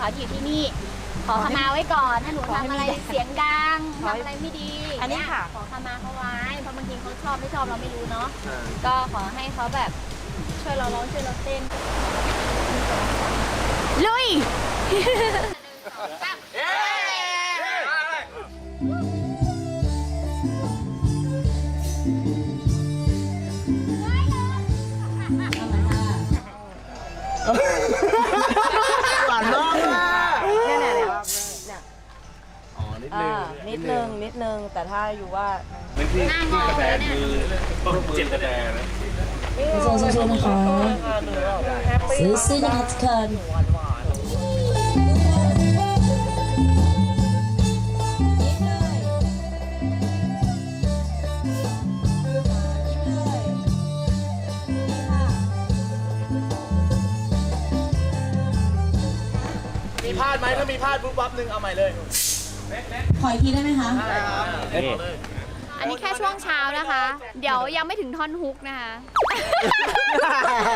ป่าเจ้าเขาที่อยู่ที่นี่ ขอขมาไว้ก่อนถ้าหนูทำอะไรเสียงดังทำอะไรไม่ดีอันนี้ค่ะ ขอขมาเขาไว้เพราะบางทีเขาชอบไม่ชอบเราไม่รู้เนาะก็ขอให้เขาแบบช่วยเราร้องช่วยเราเต้นลุย นิดนึงนิดนึง แต่ถ้าอยู่ว่านั่นที่ที่กระแตมือต้นเจ็บกระแตนะขอเชิญชวนนะคะซื้อซื้อนะคะทุกคนมีพลาดไหมถ้ามีพลาดปุ๊บปั๊บหนึ่งเอาใหม่เลย ขออีกทีได้ไหมคะอันนี้แค่ช่วงเช้านะคะ เดี๋ยวยังไม่ถึงท่อนฮุกนะคะ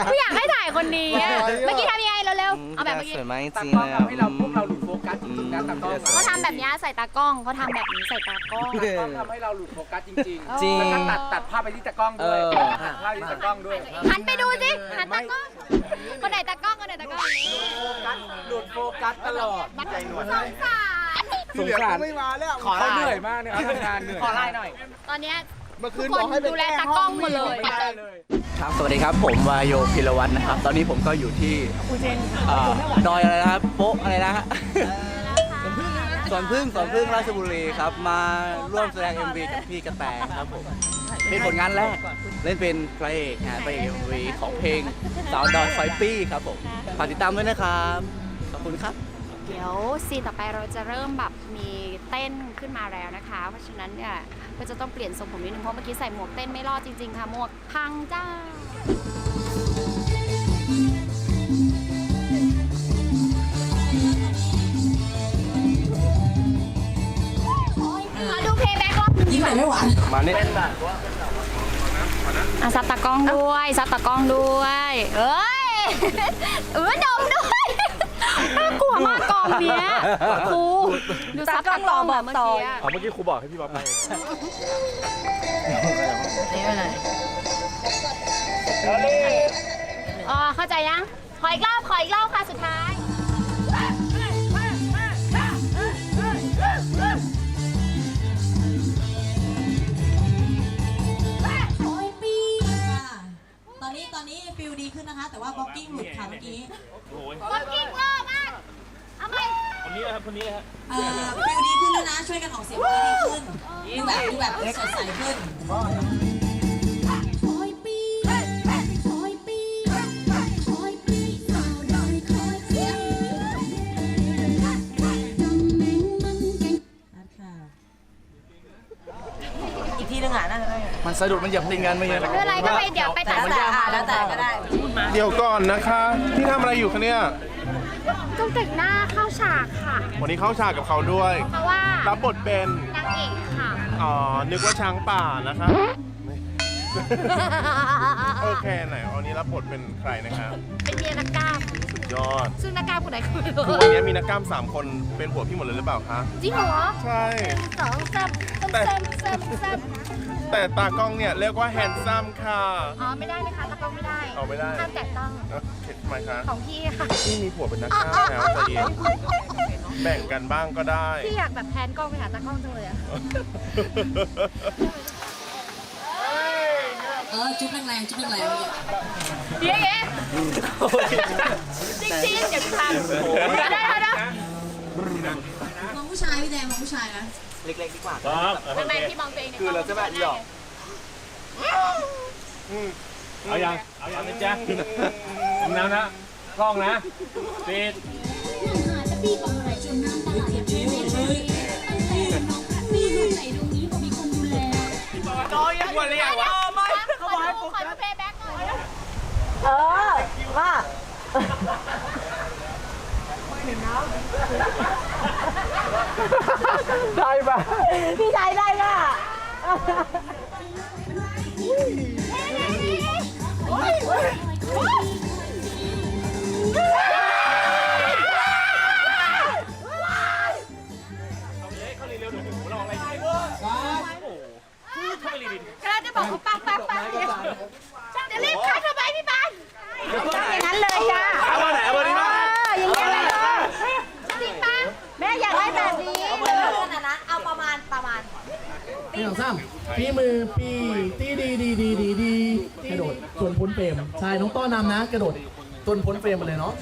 ไม่อยากให้ถ่ายคนนี้อะเมื่อกี้ทำยังไงเร็วๆเอาแบบเมื่อกี้สวยมากจตาริงกล้องๆทำให้เราพวกเราหลุดโฟกัสจริงๆนะตากล้องเขาทำแบบเนี้ยใส่ตากล้องเขาทำแบบนี้ใส่ตากล้อง ตากล้องทำให้เราหลุดโฟกัสจริงจริง แล้วก็ตัดตัดภาพไปที่ตากล้องด้วยเออ ตัดภาพไปที่ตากล้องด้วยหันไปดูสิหันตากล้องคนไหนตากล้องคนไหนตากล้องหลุดโฟกัสตลอดสงสาร สงสารไม่มาแล้วขอเขาเหนื่อยมากเนี่ยเขาทำงานเหนื่อยขอไล่หน่อย ตอนเนี้ย เมื่อคืทุนกคบอกนให้ไปดูแลตากล้องหมดเลย ไม่ได้เลย ครับ สวัสดีครับ ผมวายโยพิรวัตรนะครับ ตอนนี้ผมก็อยู่ที่เอ่อดอยอะไรนะครับ โป๊ะอะไรนะฮะสวนพึ่งสวนพึ่งราชบุรีครับ มาร่วมแสดง MV กับพี่กระแตครับผม เป็นผลงานแรก เล่นเป็นพระเอกนะพระเอก MV ของเพลงสาวดอยไฟปี้ครับผม ฝากติดตามด้วยนะครับ ขอบคุณครับ เดี๋ยวซีนต่อไปเราจะเริ่มแบบมีเต้นขึ้นมาแล้วนะคะ เพราะฉะนั้นเนี่ยก็จะต้องเปลี่ยนทรงผมนิดนึงเพราะเมื่อกี้ใส่หมวกเต้นไม่รอดจริงๆค่ะหมวกพังจ้ามาดูเพลย์แบ็กรอบหนึงยิ่งไหนไม่หวานมาเนี่ยอะซับตากล้องด้วยซับตากล้องด้วย เอ้ย เออดมด้วยน่ากลัว มากกองเนี้ยครูดูซับตากล้องแบบเมื่อกี้อะอ๋อเมื่อกี้ครูบอกให้พี่บ๊อบไปอ๋อเข้าใจยัง ขออีกรอบ ขออีกรอบค่ะสุดท้ายตอนนี้ตอนนี้ฟิลดีขึ้นนะคะ แต่ว่าบล็อกกิ้งหลุดค่ะเมื่อกี้กดกิ๊กรอบมากเอา ไหมเอ่อฟิลดีขึ้นแล้วนะ ช่วยกันออกเสียงให้ดีขึ้นดูแบบดูแบบสดใสขึ้นอีกทีนึงอะน่าจะได้มันสะดุดมันเหยียบติงกันไม่ใช่เหรอไม่เป็นไรก็ไปเดี๋ยวไปตัดแล้วแต่อะแล้วแต่ก็ได้ เดี๋ยวก่อนนะคะ พี่ทำอะไรอยู่คะเนี่ย ต้องแต่งหน้าเข้าฉากค่ะ วันนี้เข้าฉากกับเขาด้วย เพราะว่ารับบทเป็นนางเอกค่ะ อ๋อนึกว่าช้างป่านะคะโอเคไหนวันนี้รับบทเป็นใครนะครับเป็นเมียนักกล้ามสุด ยอด ซึ่งนักกล้ามคนไหนก็ไม่รู้คือวันนี้มีนักกล้ามสามคนเป็นผัวพี่หมดเลยหรือเปล่าคะ จริงเหรอใช่สองแซมแซมแซมแซมแต่ตากล้องเนี่ยเรียกว่าแฮนซัมค่ะ อ๋อไม่ได้ไหมคะตะกล้องไม่ได้เอาไม่ได้ ห้ามแตะต้องเอ้าเห็นทำไมคะของพี่ค่ะพี่มีผัวเป็นนักกล้ามแล้วใจเย็นแบ่งกันบ้างก็ได้ พี่อยากแบบแพนกล้องไปหาตากล้องจังเลยอะ เออจุ๊บแรงๆจุ๊บแรงๆเมื่อกี้ เย้เย้จริงจริงๆเดี๋ยวทำได้ได้ได้มองผู้ชายพี่แดงมองผู้ชายนะเล็กๆดีกว่าทำไมพี่มองตัวเองในคือเราจะแบบหยอกเอายังเอายังนะจ๊ะทำแล้วนะกล้องนะปิดจอยยังวันเลยอะวะขอดูขอดูเพลย์แบ็กหน่อย เออว่าได้ปะพี่ชายได้ป่ะโกำลังจะบอกว่าปังปังปังเดี๋ยวจะรีบคัดทำไมพี่ปันอย่างนั้นเลยจ้า เอามาไหนเอามาดิมา อย่างนี้เลยเหรอจริงปะแม่อยากได้แบบนี้ เออนั่นนะเอาประมาณประมาณ พี่สองสาม พี่มือปีตีดีดีดีดีดีกระโดดส่วนพ้นเฟรมใช่น้องต้อนำนะ กระโดดจนพ้นเฟรมมาเลยเนาะ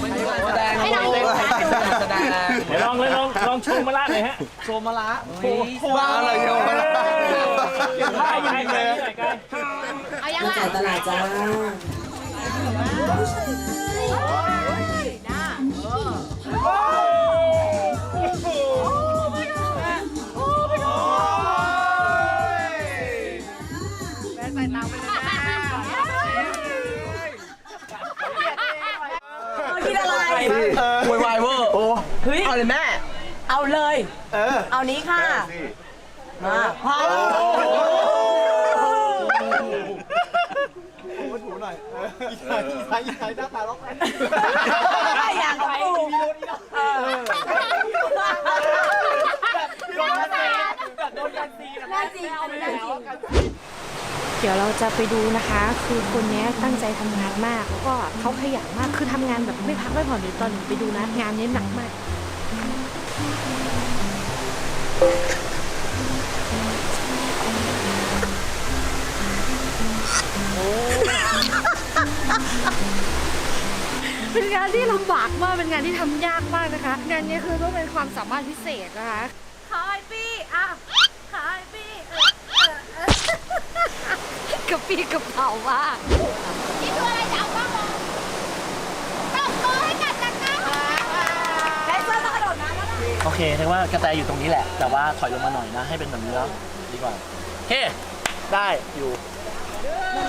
เล่นแสดงเดี๋ยวลองเลยลองลองโชว์มาละหน่อยฮะโชว์มาละว้าวอะไรโชว์มาละใช่ใช่ใช่ใช่ใช่เอา ยังจ่าล่ะยตลาดจ้าคิดอะไรวายวายเวอร์โอ้เฮ้ยเอาเลยแม่ เอาเลย เออ เอานี้ค่ะมาพอ อย่างของกูเออโดนกันซีโดนกันซีแน่จริงอันนี้แน่จริงเดี๋ยวเราจะไปดูนะคะ คือคนนี้ตั้งใจทำงานมาก แล้วก็เขาขยันมาก คือทำงานแบบไม่พักไม่ผ่อนเดี๋ยวตอนไปดูนะ งานนี้หนักมาก เป็นงานที่ลำบากมาก เป็นงานที่ทำยากมากนะคะ งานนี้คือต้องเป็นความสามารถพิเศษนะคะขายปีอะขายปีเออเออเออกระปีกระเป๋ามากนี่ตัวอะไรจะเอาบ้างเหรอตบตัวให้กัดจังนะแดนเซอร์ต้องกระโดดน้ำแล้วนะโอเคแสดงว่ากระแตอยู่ตรงนี้แหละ แต่ว่าถอยลงมาหน่อยนะ ให้เป็นแบบนี้แล้วดีกว่าโอเค ได้อยู่อี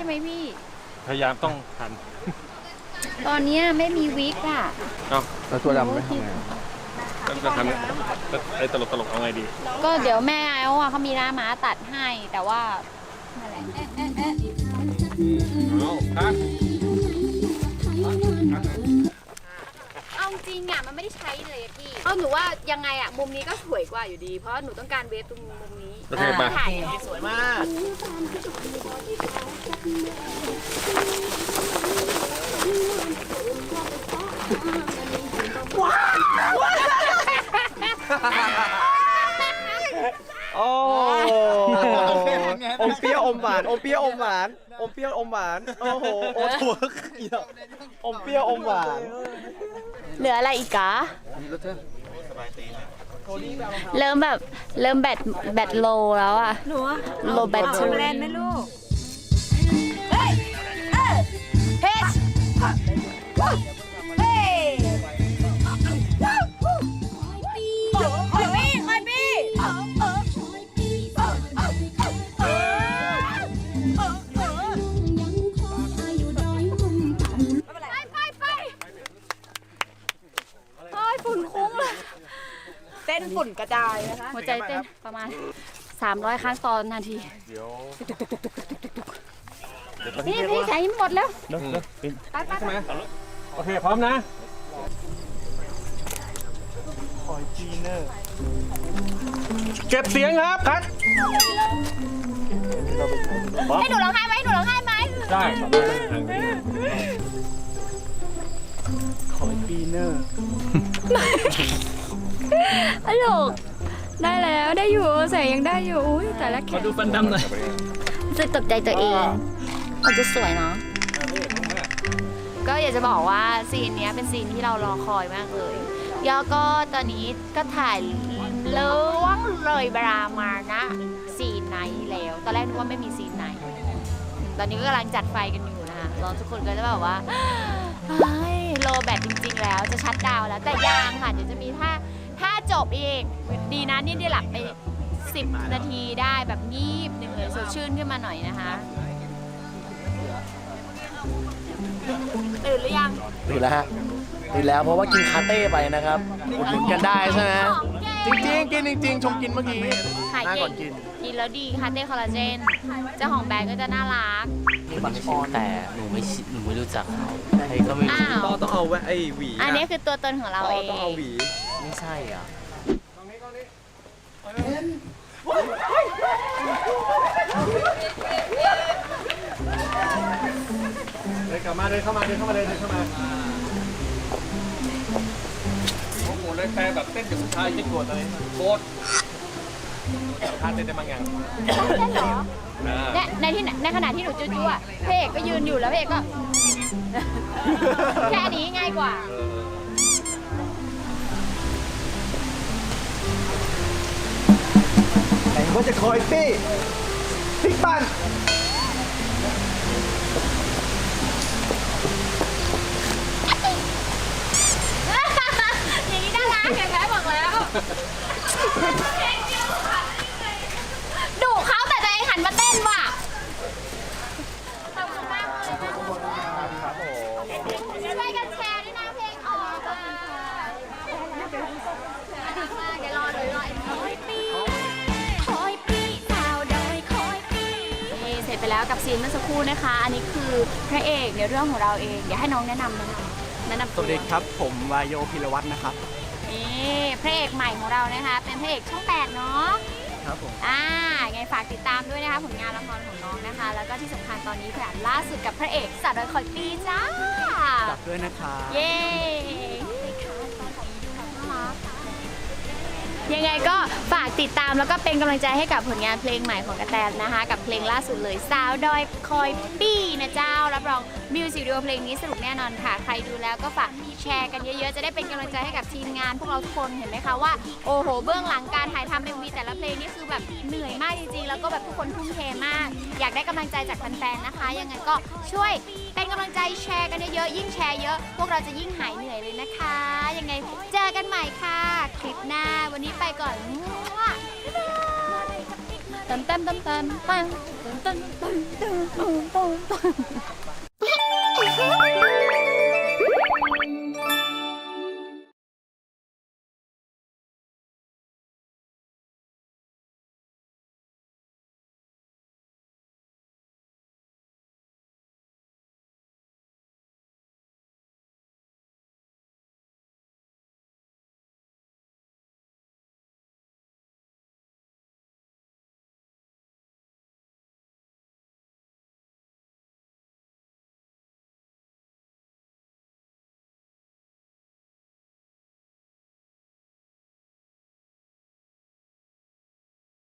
ช่ไหมพี่ พยายามต้องทันตอนเนี้ยไม่มีวิกอะเอ้าแล้วตัวดำไม่ทำไงจะทันไอ้ตลกตลกๆเอาไงดี ก็เดี๋ยวแม่ไอ้ว่าเขามีหน้าม้าตัดให้ แต่ว่านั่นแหละเอาทันเอาจริงอะมันไม่ได้ใช้เลยอะพี่ เอาหนูว่ายังไงอะมุมนี้ก็สวยกว่าอยู่ดี เพราะหนูต้องการเวฟตรงมุมนี้ โอเคไปถ่ายสวยมากโอ้อมเปรี้ยวอมหวานอมเปรี้ยวอมหวานอมเปรี้ยวอมหวานโอ้โหโอ้ถั่วอีดอกอมเปรี้ยวอมหวานเหลืออะไรอีกอะ เริ่มแบบเริ่มแบตแบตโลแล้วอะหนูโลแบตเตอรี่เล่นไหมลูก เฮ้ยเฮ้ยเฮ้ยายนะคะ หัวใจเต้นประมาณ 300 ครั้งต่อนาที เดี๋ยวนี่นี่ใช้หมดแล้วเลิกเลิกปินไปไปไปโอเค พร้อมนะคอยจีเนอร์เก็บเสียงครับคัดให้หนูร้องไห้ไหมให้หนูร้องไห้ไหมได้ทางนี้ตลก ได้แล้วได้อยู่แสงยังได้อยู่อุ้ยแต่ละแขขอนดูฟันดำหน่อยจะตกใจตัวเองมันจะสวยเนาะ ก็อยากจะบอกว่าซีนเนี้ยเป็นซีนที่เรารอคอยมากเลยแล้วก็ตอนนี้ก็ถ่ายเล้วงเลยเวลามานะซีนไหนแล้ว ตอนแรกนึกว่าไม่มีซีนไหนแตอนนี้ก็กำลังจัดไฟกันอยู่นะคะเราทุกคนก็จะแบบว่าเฮ้ยโลแบตจริง ๆ แล้วจะชัดดาวน์แล้วแต่ยังค่ะเดี๋ยวจะมีท่าท่า จบอีก ดีนะนี่ได้หลับไป 10 นาทีได้แบบงีบหนึ่งเลยสดชื่นขึ้นมาหน่อยนะคะตื่นหรือยังตื่นแล้วฮะตื่นแล้วเพราะว่ากินคาเต้ไปนะครับอุดหนุนกันได้ใช่ไหมจริงๆกินจริงๆชมกินเมื่อกี้ขายหน้าเก่ก่องนกินกินแล้วดีค่ะเต้คอลลาเจนเจ้าของแบรนด์ก็จะน่ารักแต่หนูไม่ชิหนูไม่รู้จักเขาใครก็ไม่รู้อ้าวต้องเอาไอ้หวีอันนี้คือตัวตนของเราเองต้องเอาหวีไม่ใช่อะ เดินกลับมาเดินเข้ามาเดินเข้ามาเลยเดินเข้ามาโอ้โหเลยแฟนแบบเต้นกับผู้ชายยิ่งโกรธเลยโกรธท่าเต้นได้บางอย่างใช่เหรออ่าเนี่ยในที่ในขณะที่หนูจู้ๆอะพระเอกก็ยืนอยู่แล้วพระเอกก็ แค่นี้ง่ายกว่าไห นว่าจะคอยปี้ปิ๊กปันอย่างนี้น่ารักเห็นไหมบอกแล้ว แล้วกับซีนเมื่อสักครู่นะคะ อันนี้คือพระเอกในเรื่องของเราเองเดี๋ยวให้น้องแนะนำเลยค่ะแนะนำสตัววัสดีครับผมวายโยพิรวัตรนะครับ นี่พระเอกใหม่ของเรานะคะ เป็นพระเอกช่องแปดเนาะครับผม อ่าไงฝากติดตามด้วยนะคะผลงานละครของน้องนะคะ แล้วก็ที่สำคัญตอนนี้แบบล่าสุดกับพระเอกสาวดอยคอยปีจ้าจับด้วยนะครับ เย้ ยังไงก็ฝากติดตามแล้วก็เป็นกำลังใจให้กับผลงานเพลงใหม่ของกระแตนะคะ กับเพลงล่าสุดเลยสาวดอยคอยปี้นะเจ้า รับรองมิวสิกวิดีโอเพลงนี้สนุกแน่นอนค่ะ ใครดูแล้วก็ฝาก แชร์กันเยอะๆ จะได้เป็นกำลังใจให้กับทีมงาน พวกเราทุกคนเห็นไหมคะว่าโอ้โหเบื้องหลังการถ่ายทำเอ็มวีแต่ละเพลงนี่คือแบบเหนื่อยมากจริงๆ แล้วก็แบบทุกคนทุ่มเทมาก อยากได้กำลังใจจากแฟนๆนะคะ ยังไงก็ช่วยเป็นกำลังใจแชร์กันเยอะๆยิ่งแชร์เยอะ พวกเราจะยิ่งหายเหนื่อยเลยนะคะ ยังไงเจอกันใหม่ค่ะ คลิปหน้าวันนี้ไปก่อนมั่วเต้นเต้นเต้นเต้นเต้นเต้นเต้นเต้นต้นต้น